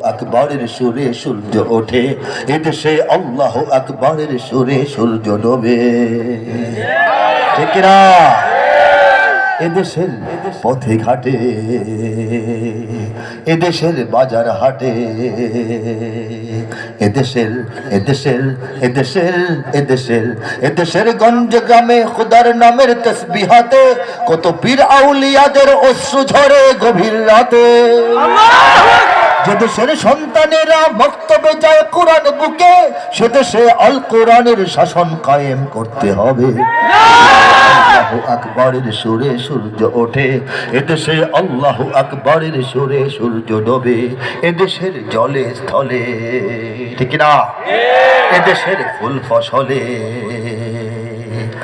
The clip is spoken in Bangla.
আকবরের সুরে সূর্য ওঠে এদেশে আল্লাহ আকবরের সুরে সূর্য ডোবে। ঠিক না এদেশের পথে ঘাটে এদেশের বাজার হাটে এদেশের এদেশের এদেশের এদেশের এদেশের গঞ্জ গ্রামে খুদার নামের তসবিহাতে কত পীর আউলিয়াদের অশ্রু ঝরে গভীর রাতে। যে দেশের সন্তানেরা বক্তব্যে যায় কোরআন বুকে, সে দেশে আল কোরআনের শাসন কায়েম করতে হবে। আকবরের সুরে সূর্য ওঠে এদেশে আল্লাহ আকবরের সুরে সূর্য ডোবে এদেশের জলে স্থলে। ঠিক না এদেশের ফুল ফসলে।